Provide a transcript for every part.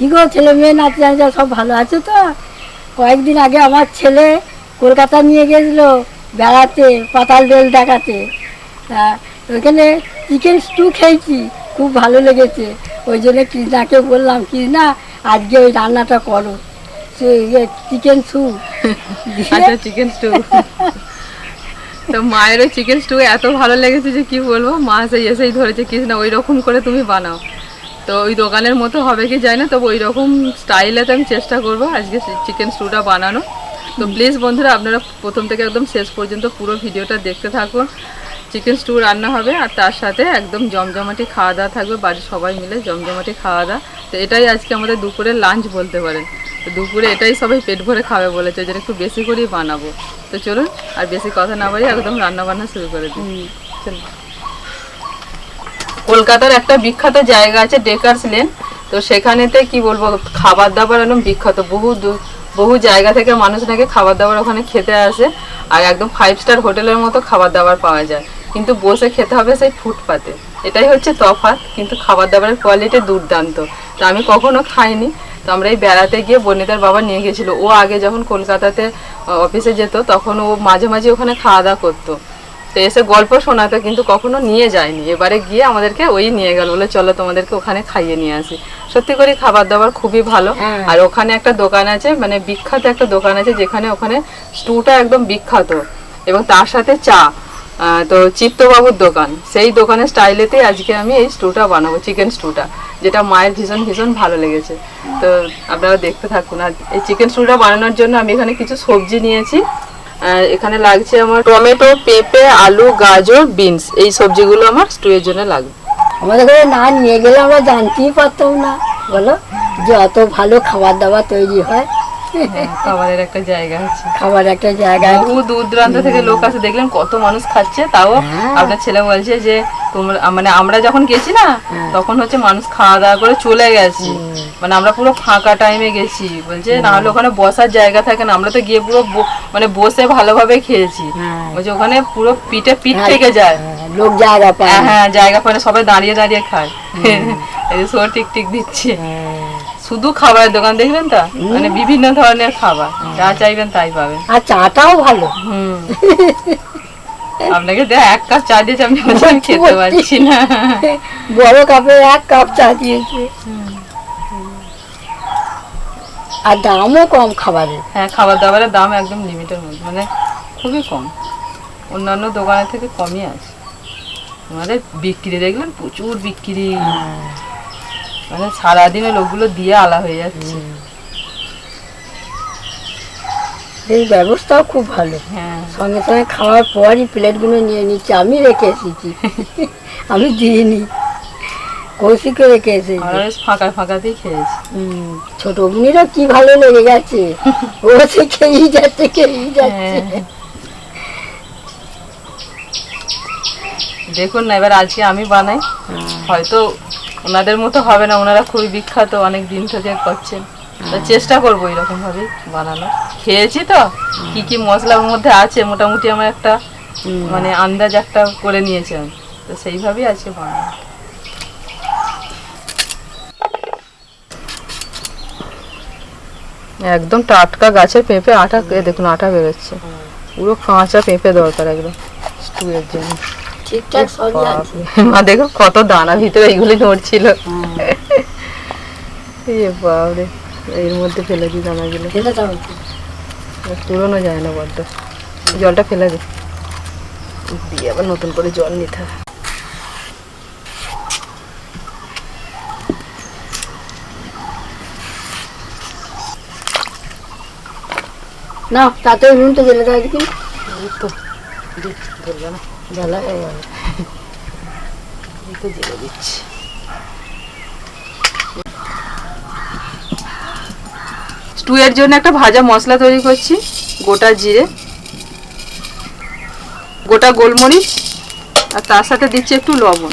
কি গো, ছেলে মেয়ে নাচা সব ভালো আছে তো? কয়েকদিন আগে আমার ছেলে কলকাতা নিয়ে গেছিল বেড়াতে, পাতাল রেল দেখাতে। ওইখানে চিকেন স্টু খেয়েছি, খুব ভালো লেগেছে। ওই জন্য কৃষ্ণাকে বললাম কৃষ্ণা আজকে ওই রান্নাটা করো। চিকেন আচ্ছা চিকেন স্টু তো মায়ের ওই চিকেন স্টু এত ভালো লেগেছে যে কি বলব? মা সেই এসেই ধরেছে কৃষ্ণা ওই রকম করে তুমি বানাও। তো ওই দোকানের মতো হবে কি জানি না তবে ওই রকম স্টাইলেতে আমি চেষ্টা করব আজকে চিকেন স্টুটা বানানো তো প্লিজ বন্ধুরা আপনারা প্রথম থেকে একদম শেষ পর্যন্ত পুরো ভিডিওটা দেখতে থাকুন। চিকেন স্টু রান্না হবে আর তার সাথে একদম জমজমাটি খাওয়া দাওয়া থাকবে বাড়ির সবাই মিলে জমজমাটি খাওয়া দাওয়া। তো এটাই আজকে আমাদের দুপুরের লাঞ্চ বলতে পারেন। তো দুপুরে এটাই সবাই পেট ভরে খাবে বলেছে যেটা একটু বেশি করেই বানাবো। তো চলুন আর বেশি কথা না বাড়ি একদম রান্না বান্না শুরু করে দিই। চলুন। কলকাতার একটা বিখ্যাত জায়গা আছে ডেকার্স লেন তো সেখানেতে কি বলব খাবার দাবার একদম বিখ্যাত। বহু বহু জায়গা থেকে মানুষ নাকি খাবার দাবার ওখানে খেতে আসে। আর একদম ফাইভ স্টার হোটেলের মতো খাবার দাবার পাওয়া যায়। কিন্তু বসে খেতে হবে সেই ফুটপাতে। এটাই হচ্ছে তফাৎ, কিন্তু খাবার দাবারের কোয়ালিটি দুর্দান্ত। তো আমি কখনো খাইনি। তো আমরা এই বেড়াতে গিয়ে বনিতার বাবা নিয়ে গেছিল। ও আগে যখন কলকাতাতে অফিসে যেত, তখন ও মাঝে মাঝে ওখানে খাওয়া দাওয়া করতো। তো এসে গল্প শোনাতো কিন্তু কখনো নিয়ে যায়নি। এবারে গিয়ে আমাদেরকে ওই নিয়ে গেল বলে চলো তোমাদেরকে ওখানে খাইয়ে নিয়ে আসি। সত্যি করে খাবার দাবার খুবই ভালো। হ্যাঁ। আর ওখানে একটা দোকান আছে মানে বিখ্যাত একটা দোকান আছে যেখানে ওখানে স্টুটা একদম বিখ্যাত। এবং তার সাথে চা আহ, তো চিত্তবাবুর দোকান। সেই দোকানের স্টাইলেতেই আজকে আমি এই স্টুটা বানাবো চিকেন স্টুটা যেটা মায়ের ভীষণ ভীষণ ভালো লেগেছে। তো আপনারা দেখতে থাকুন। আর এই চিকেন স্টুটা বানানোর জন্য আমি এখানে কিছু সবজি নিয়েছি। এখানে লাগছে আমার টমেটো, পেঁপে, আলু, গাজর, বিনস। এই সবজিগুলো আমার স্টুয়ের জন্য লাগবে। আমাদের ঘরে না নিয়ে গেলে আমরা জানতেই পারতাম না। বলো, যে অত ভালো খাবার দাবার তৈরি হয়। খাবারের একটা জায়গা আছে। খাবার একটা জায়গায় বহু দূর দূরান্ত থেকে লোক আছে দেখলেন কত মানুষ খাচ্ছে তাও হ্যাঁ। আপনার ছেলে বলছে যে তোমরা মানে আমরা যখন গেছি না তখন হচ্ছে মানুষ খাওয়া দাওয়া করে চলে গেছে। মানে আমরা পুরো ফাঁকা টাইমে গেছি। বলছে না হলে ওখানে বসার জায়গা থাকে না আমরা তো গিয়ে পুরো মানে বসে ভালোভাবে খেয়েছি। হ্যাঁ। বলছে ওখানে পুরো পিঠে পিঠ থেকে যায়। হ্যাঁ, লোক জায়গা পায়। হ্যাঁ হ্যাঁ জায়গা পরে সবাই দাঁড়িয়ে দাঁড়িয়ে খায়। সোর টিক টিক দিচ্ছে। হ্যাঁ। শুধু খাবারের দোকান দেখবেন তো? মানে বিভিন্ন ধরনের খাবার। যা চাইবেন তাই পাবেন। আর চাটাও ভালো। হুম। আপনাকে দেখ এক কাপ চা দিয়েছে আমি খেতে পারছি না। বড় কাপে এক কাপ চা দিয়েছে। আর দামও কম খাবারের। হ্যাঁ খাবার দাবারের দাম একদম লিমিটের মধ্যে। মানে খুবই কম। অন্যান্য দোকানের থেকে কমই আছে। আমাদের বিক্রি দেখলেন প্রচুর বিক্রি। মানে সারাদিনে লোকগুলো দিয়ে আলা হয়ে যাচ্ছে। এই ব্যবস্থাও খুব ভালো। হ্যাঁ। সঙ্গে সঙ্গে খাওয়ার পরই প্লেটগুলো নিয়ে নিচ্ছি। আমি রেখে এসেছি। আমি দিইনি। কৌশিকে রেখে এসেছি। ফাঁকা ফাঁকাতেই খেয়েছি। ছোট অগ্নিরও কি ভালো লেগে গেছে। ও সে খেয়েই যাচ্ছে খেয়েই যাচ্ছে। হ্যাঁ। দেখুন না এবার আজকে আমি বানাই। হয়তো ওনাদের মতো হবে না ওনারা খুবই বিখ্যাত অনেক দিন থেকে করছেন। তো চেষ্টা করব এরকম ভাবেই বানানো খেয়েছি তো? কি কি মশলার মধ্যে আছে? মোটামুটি আমার একটা মানে আন্দাজ একটা করে নিয়েছি আমি। তো সেইভাবেই আছে বানাবো। একদম টাটকা গাছের পেঁপে আটা দেখুন আটা বেরোচ্ছে। পুরো কাঁচা পেঁপে দরকার একদম। স্টুয়ের জন্য। ঠিকঠাক সবই আছে। মা দেখো কত দানা ভিতরে এইগুলি নড়ছিল। এ বাবরে এর মধ্যে ফেলে দিই দানাগুলো। ফেলে দাও একটু। যায় না বড্ড। জলটা ফেলে দে। দিয়ে আবার নতুন করে জল নিতে হবে। নাও তাতে নুনটা জেলে দাও দেখি এই তো দিচ্ছি, দিচ্ছি স্টুয়ের জন্য একটা ভাজা মশলা তৈরি করছি, গোটা জিরে, গোটা গোলমরিচ, আর তার সাথে দিচ্ছি একটু লবণ।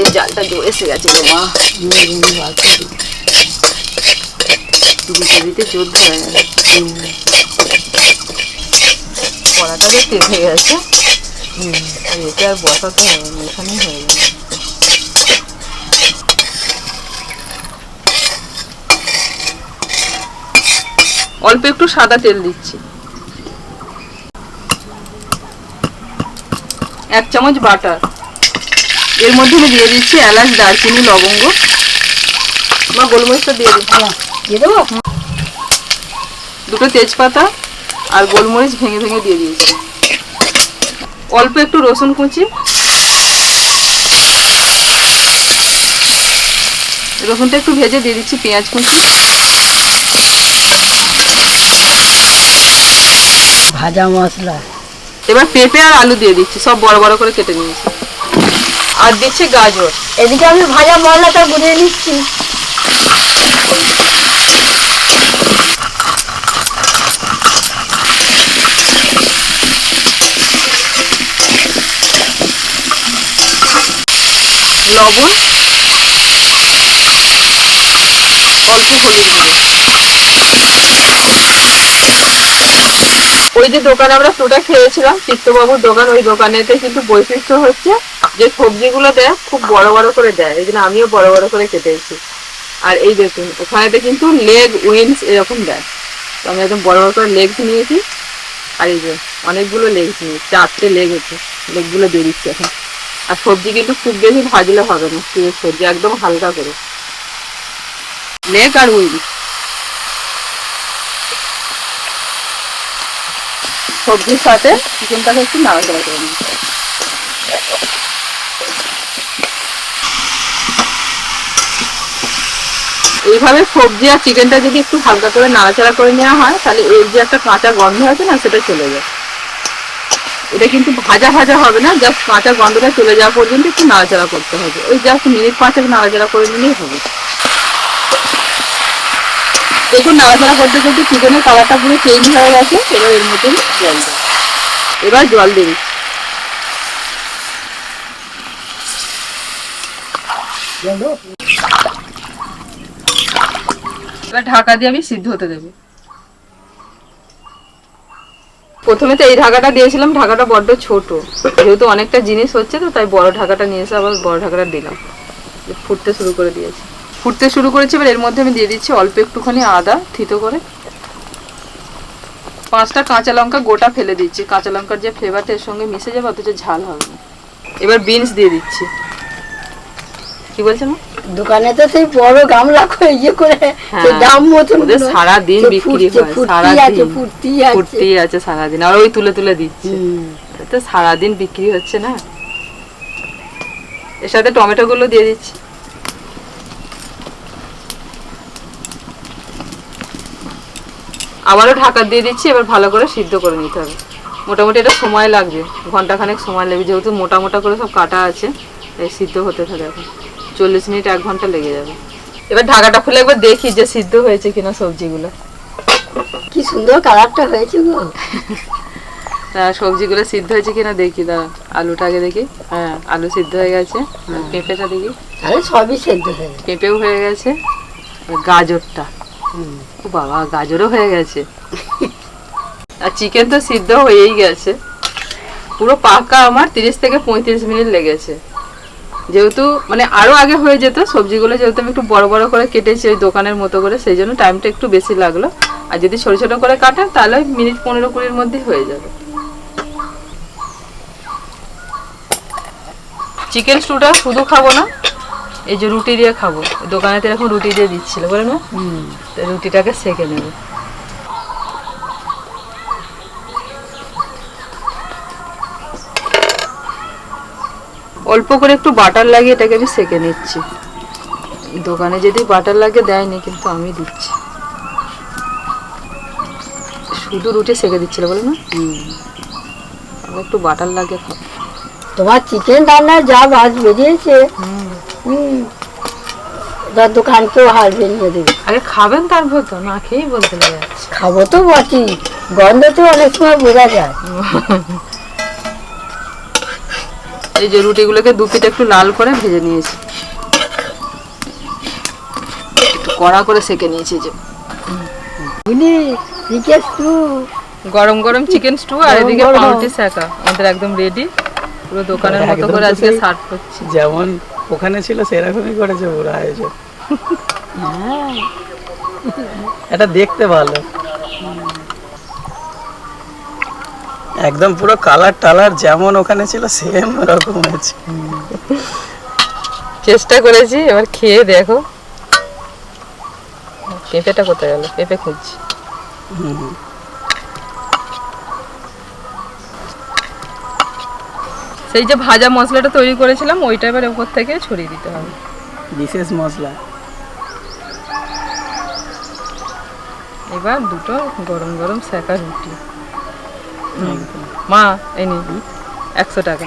এই জালটা জোরে এসে গেছে ধরে গেছে। কড়াটা বেশ গেছে। আর এতে আর বসাতে হবে না এখানেই হয়ে যাবে অল্প একটু সাদা তেল দিচ্ছি। এক চামচ বাটার। এর মধ্যে আমি দিয়ে দিচ্ছি এলাচ দারচিনি লবঙ্গ। বা গোলমরিচটা দিয়ে দিচ্ছি। হ্যাঁ, দিয়ে দেবো? দুটো তেজপাতা। আর গোলমরিচ ভেঙে ভেঙে দিয়ে দিয়েছি। অল্প একটু রসুন কুচি। রসুনটা একটু ভেজে দিয়ে দিচ্ছি পেঁয়াজ কুচি। ভাজা মশলা। এবার পেঁপে আর আলু দিয়ে দিচ্ছি সব বড় বড় করে কেটে নিয়েছি। আর দিচ্ছি গাজর। এদিকে আমি ভাজা মশলাটা গুলিয়ে নিচ্ছি। লবণ। অল্প হলুদ গুঁড়ো ওই যে দোকানে আমরা ফ্রুটা খেয়েছিলাম, চিত্তবাবুর দোকান, ওই দোকানেতে কিন্তু বৈশিষ্ট্য হচ্ছে যে সবজিগুলো দেয়, খুব বড় বড় করে দেয়। এই জন্য আমিও বড় বড় করে কেটেছি। আর এই দেখুন, ওখানেতে কিন্তু লেগ উইংস এরকম দেয়। তো আমি একদম বড় বড় করে লেগস নিয়েছি। আর এই যে অনেকগুলো লেগস নিয়েছি, চারটে লেগ হচ্ছে। লেগগুলো দিচ্ছি এখন। আর সবজি কিন্তু খুব বেশি ভাজলে হবে না সবজি একদম হালকা করে। লেগ আর উইংস সবজির সাথে চিকেনটাকে একটু নাড়াচাড়া করে নিতে এইভাবে সবজি আর চিকেনটা যদি একটু হালকা করে নাড়াচাড়া করে নেওয়া হয়, তাহলে এর যে একটা কাঁচা গন্ধ আছে না, সেটা চলে যায়। এটা কিন্তু ভাজা ভাজা হবে না জাস্ট কাঁচা গন্ধটা চলে যাওয়া পর্যন্ত একটু নাড়াচাড়া করতে হবে। ওই জাস্ট মিনিট পাঁচেক নাড়াচাড়া করে নিলেই হবে। দেখুন, নাড়াচাড়া করতে করতে চিকেনের কালারটা পুরো চেঞ্জ হয়ে গেছে, এবার এর মধ্যে জল দেবো। এবার জল দিচ্ছি। এবার ঢাকা দিয়ে আমি সিদ্ধ হতে দেবো। প্রথমে তো এই ঢাকাটা দিয়েছিলাম, ঢাকাটা বড্ড ছোট। যেহেতু অনেকটা জিনিস হচ্ছে তো, তাই বড় ঢাকাটা নিয়ে এসে আবার বড় ঢাকাটা দিলাম। ফুটতে শুরু করে দিয়েছি। ফুটতে শুরু করেছে, এবার এর মধ্যে আমি দিয়ে দিচ্ছি অল্প একটুখানি আদা থিতো করে। পাঁচটা কাঁচা লঙ্কা গোটা ফেলে দিচ্ছি। কাঁচা লঙ্কার যে ফ্লেভারটা এর সঙ্গে মিশে যাবে, অথচ ঝাল হবে না। এবার বিনস দিয়ে দিচ্ছি। কি বলছেন দোকানে তো সেই বড় গামলা করে ইয়ে করে হ্যাঁ, দাম মতন ওদেরগুলো। সারাদিন সে বিক্রি হয়, ফুটতেই সারাদিন। আছে আছে। সারাদিন। আর ওই তুলে তুলে দিচ্ছে। তো সারাদিন বিক্রি হচ্ছে না। এর সাথে টমেটো গুলো দিয়ে দিচ্ছি। আবারও ঢাকা দিয়ে দিচ্ছি এবার ভালো করে সিদ্ধ করে নিতে হবে। মোটামুটি এটা সময় লাগবে। ঘন্টাখানেক সময় লাগবে যেহেতু মোটা মোটা করে সব কাটা আছে সিদ্ধ হতে থাকে এখন। চল্লিশ মিনিট এক ঘণ্টা লেগে যাবে। এবার ঢাকাটা খুলে একবার দেখি যে সিদ্ধ হয়েছে কিনা সবজিগুলো। কি সুন্দর কালারটা হয়েছে গো। সবজিগুলো সিদ্ধ হয়েছে কিনা দেখি দাঁড়া আলুটা আগে দেখি। হ্যাঁ আলু সিদ্ধ হয়ে গেছে। পেঁপেটা দেখি। আরে সবই সেদ্ধ হয়ে গেছে। পেঁপেও হয়ে গেছে। গাজরটা। ও বাবা গাজরও হয়ে গেছে। আর চিকেন তো সিদ্ধ হয়েই গেছে। পুরো পাকা আমার তিরিশ থেকে পঁয়ত্রিশ মিনিট লেগেছে। যেহেতু মানে আরও আগে হয়ে যেত সবজিগুলো যেহেতু আমি একটু বড় বড় করে কেটেছি ওই দোকানের মতো করে সেই জন্য টাইমটা একটু বেশি লাগল। আর যদি ছোট ছোট করে কাটান তাহলে মিনিট পনেরো কুড়ির মধ্যেই হয়ে যাবে। চিকেন স্টুটা শুধু খাব না এই যে রুটি দিয়ে খাব। দোকানেতে এরকম রুটি দিয়ে দিচ্ছিল বলে না রুটিটাকে সেকে নেব। অল্প করে একটু বাটার লাগিয়ে এটাকে আমি সেকে নিচ্ছি। দোকানে যদি বাটার লাগে দেয়নি কিন্তু আমি দিচ্ছি। শুধু রুটি সেকে দিচ্ছিল বলে না। আমি একটু বাটার লাগে তোমার চিকেন রান্নার যা ভাজ বেরিয়েছে হুম তার দোকানকেও হার বেরিয়ে দেবে। আগে খাবেন তারপর তো না খেয়েই বলতে যাচ্ছে। খাব তো বটেই গন্ধ তো অনেক সময় বোঝা যায়। এই যে রুটিগুলোকে দু পিঠে একটু লাল করে ভেজে নিয়েছি। একটু কড়া করে সেকে নিয়েছি যে। চিকেন স্টু গরম গরম চিকেন স্টু আর এদিকে। পাউরুটি শাকা। আমাদের একদম রেডি পুরো দোকানের মতো করে আজকে সার্ভ করছি। যেমন ওখানে ছিল সেরকমই করেছে পুরো আয়োজন। হ্যাঁ। এটা দেখতে ভালো। একদম পুরো কালার টালার যেমন ওখানে ছিল সেম ওরকম হয়েছে চেষ্টা করেছি এবার খেয়ে দেখো। পেঁপেটা কোথায় গেল? পেঁপে খুঁজছি। সেই যে ভাজা মশলাটা তৈরি করেছিলাম ওইটা এবার উপর থেকে ছড়িয়ে দিতে হবে। বিশেষ মশলা। এবার দুটো গরম গরম সেকা রুটি। মা এই নি একশো টাকা।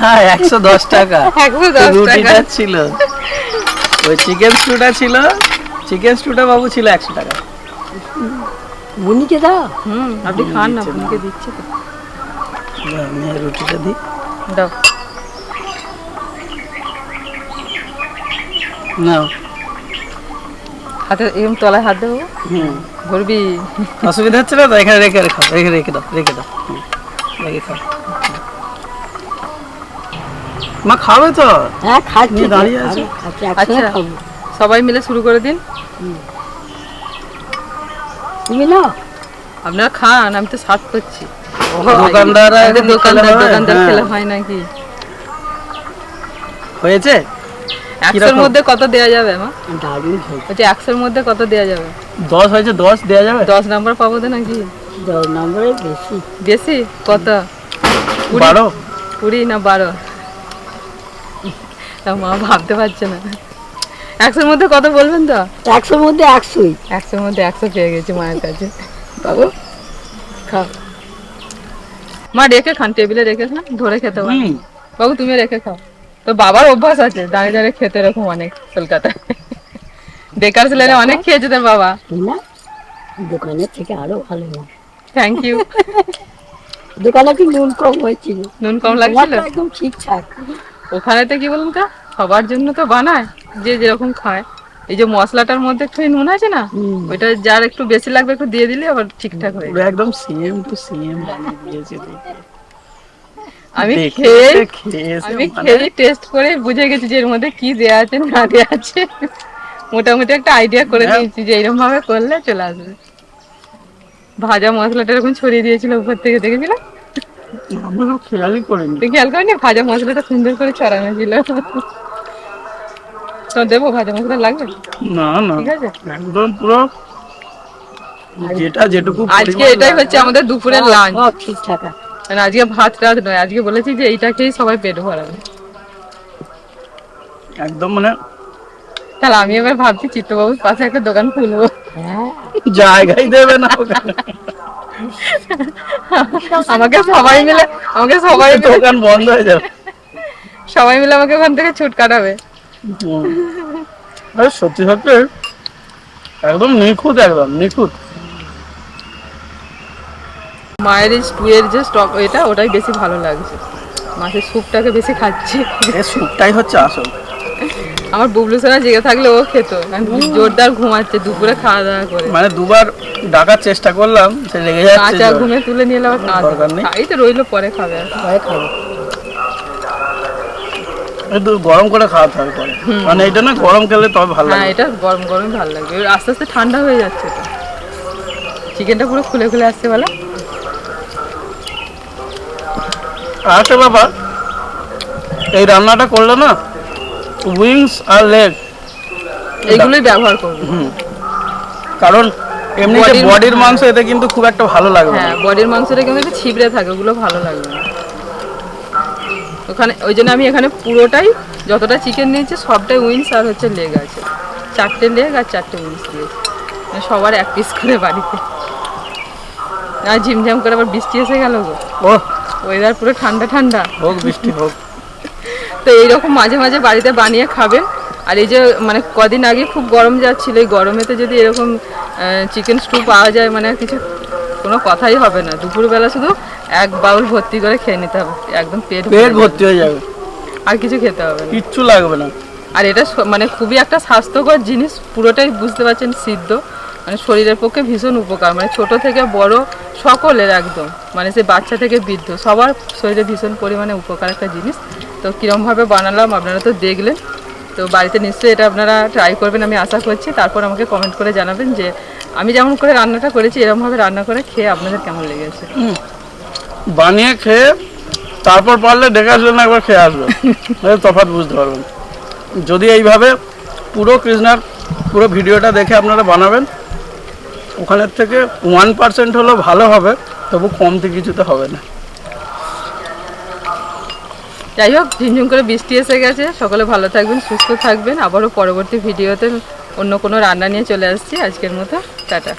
হ্যাঁ একশো দশ টাকা। রুটিটা ছিল। ওই চিকেন স্টুটা ছিল। চিকেন স্টুটা বাবু ছিল একশো টাকা। বুনিকে দাও। হুম আপনি খান না আপনাকে দিচ্ছি তো। আমি রুটিটা দিই। দাও। নাও। হাতে এরকম তলায় হাত দেবো? হুম। ধরবি? অসুবিধা হচ্ছে না তো? এখানে রেখে রেখে রেখে রেখে দাও রেখে দাও। রেখে খাও। মা খাবে তো? হ্যাঁ খাচ্ছি। দাঁড়িয়ে আছো? আচ্ছা। সবাই মিলে শুরু করে দিন। তুমি নাও। আপনারা খান আমি তো সার্ভ করছি। দোকানদার খেলে দোকানদার হ্যাঁ। খেলে হয় নাকি? হয়েছে? একশোর মধ্যে কত দেওয়া যাবে মা? দারুণ একশোর মধ্যে কত দেওয়া যাবে? দশ হয়েছে দশ দেওয়া যাবে? দশ নাম্বার পাবো তো নাকি? দশ নম্বরে বেশি। বেশি? কত? বারো। কুড়ি না বারো? তা মা ভাবতে পারছে না। একশোর মধ্যে কত বলবেন তো? একশোর মধ্যে একশোই। একশোর মধ্যে একশো পেয়ে গেছি মায়ের কাছে। বাবু খাও। মা রেখে খান টেবিলে রেখে খান ধরে খেতে পারেন বাবু তুমি রেখে খাও। তো বাবার অভ্যাস আছে দাঁড়িয়ে দাঁড়িয়ে খেতে এরকম অনেক কলকাতায় বেকার ছেলেরা অনেক খেয়েছে তোর বাবা। দোকানের থেকে আরও ভালো থ্যাংক ইউ দোকানে কি নুন কম হয়েছিল? নুন কম লাগছিল? একদম ঠিকঠাক। ওখানে তো কি বলুন তো সবার জন্য তো বানায় যে যেরকম খায়। এই যে মশলাটার মধ্যে একটু নুন আছে না ওইটা যার একটু বেশি লাগবে একটু দিয়ে দিলে আবার ঠিকঠাক হয়ে একদম সেম টু সেম বানিয়ে দিয়েছে। আমি খেয়ে আমি মানে খেয়ে টেস্ট করে বুঝে গেছি যে এর মধ্যে কি দেওয়া আছে না দেওয়া আছে। মোটামুটি একটা আইডিয়া করে হ্যাঁ। দিয়েছি যে এরকম ভাবে করলে চলে আসবে। ভাজা মশলাটা এরকম ছড়িয়ে দিয়েছিল উপর থেকে দেখেছিল? খেয়ালই করিনি। খেয়াল করিনি? ভাজা মশলাটা সুন্দর করে ছড়ানো ছিল। তো দেবো ভাজা মশলা লাগবে? না না। ঠিক আছে। একদম পুরো যেটা যেটুকু আজকে এটাই হচ্ছে আমাদের দুপুরের লাঞ্চ সব ঠিকঠাক আছে। মানে আজকে ভাত টাত নয় আজকে বলেছি যে এইটা খেয়েই সবাই পেট ভরাবে। একদম মানে তাহলে আমি এবার ভাবছি চিত্তবাবুর পাশে একটা দোকান খুলবো। জায়গায় দেবে না আমাকে সবাই মিলে আমাকে সবাই দোকান বন্ধ হয়ে যাবে। সবাই মিলে আমাকে ওখান থেকে ছুট কাটাবে। সত্যি সত্যি একদম নিখুঁত একদম নিখুঁত। মায়ের স্টুয়ের যে স্টক এটা ওটাই বেশি ভালো লাগছে। মাছের স্যুপটাকে বেশি খাচ্ছি। এই স্যুপটাই হচ্ছে আসল। আমার বুবলু সোনা জেগে থাকলে ও খেত। জোরদার ঘুমাচ্ছে দুপুরে খাওয়া দাওয়া করে। মানে দুবার ডাকার চেষ্টা করলাম সে লেগে যাচ্ছে কাঁচা ঘুমে তুলে নিয়ে আবার দরকার নেই। এই তো রইল পরে খাবে। ভয় খাব। একটু গরম করে খাওয়াতে হবে পরে। মানে এটা না গরম খেলে তবে ভালো হ্যাঁ লাগে। এটা গরম গরম ভালো লাগবে আস্তে আস্তে ঠান্ডা হয়ে যাচ্ছে চিকেনটা পুরো খুলে খুলে আসছে বলো। আচ্ছা বাবা এই রান্নাটা করলে না উইংস আর লেগ এইগুলোই ব্যবহার করব। কারণ এমনি যে বডির মাংস এতে কিন্তু খুব একটা ভালো লাগবে হ্যাঁ বডির মাংসটা কিন্তু একটু ছিবড়ে থাকে ওগুলো ভালো লাগবে না। ওখানে ওই জন্য আমি এখানে পুরোটাই যতটা চিকেন নিয়েছি সবটাই উইংস আর হচ্ছে লেগ আছে। চারটে লেগ আর চারটে উইংস দিয়েছি। মানে সবার এক পিস করে বাড়িতে। আর ঝিমঝাম করে আবার বৃষ্টি এসে গেল গো। ও ওয়েদার পুরো ঠান্ডা ঠান্ডা। হোক বৃষ্টি হোক। তো এইরকম মাঝে মাঝে বাড়িতে বানিয়ে খাবেন আর এই যে মানে কদিন আগে খুব গরম যাচ্ছিল এই গরমেতে যদি এরকম চিকেন স্টু পাওয়া যায় মানে কিছু কোনো কথাই হবে না। দুপুরবেলা শুধু এক বাউল ভর্তি করে খেয়ে নিতে হবে। একদম পেট পেট ভর্তি হয়ে যাবে। আর কিছু খেতে হবে না। কিচ্ছু লাগবে না। আর এটা মানে খুবই একটা স্বাস্থ্যকর জিনিস পুরোটাই বুঝতে পারছেন সিদ্ধ। মানে শরীরের পক্ষে ভীষণ উপকার মানে ছোট থেকে বড় সকলের একদম মানে সে বাচ্চা থেকে বৃদ্ধ সবার শরীরে ভীষণ পরিমাণে উপকার একটা জিনিস। তো কীরমভাবে বানালাম আপনারা তো দেখলেন তো বাড়িতে নিশ্চয়ই এটা আপনারা ট্রাই করবেন আমি আশা করছি। তারপর আমাকে কমেন্ট করে জানাবেন যে আমি যেমন করে রান্নাটা করেছি এরমভাবে রান্না করে খেয়ে আপনাদের কেমন লেগেছে? বানিয়ে খেয়ে তারপর পারলে ডেকে আসবেন না একবার খেয়ে আসবেন। তফাৎ বুঝতে পারবেন। যদি এইভাবে পুরো কৃষ্ণার পুরো ভিডিওটা দেখে আপনারা বানাবেন ওখানের থেকে ওয়ান পার্সেন্ট হলেও ভালো হবে তবু কমতে কিছু তো হবে না। যাই হোক ঝিমঝিম করে বৃষ্টি এসে গেছে। সকলে ভালো থাকবেন সুস্থ থাকবেন। আবারও পরবর্তী ভিডিওতে অন্য কোনো রান্না নিয়ে চলে আসছি। আজকের মতো টাটা।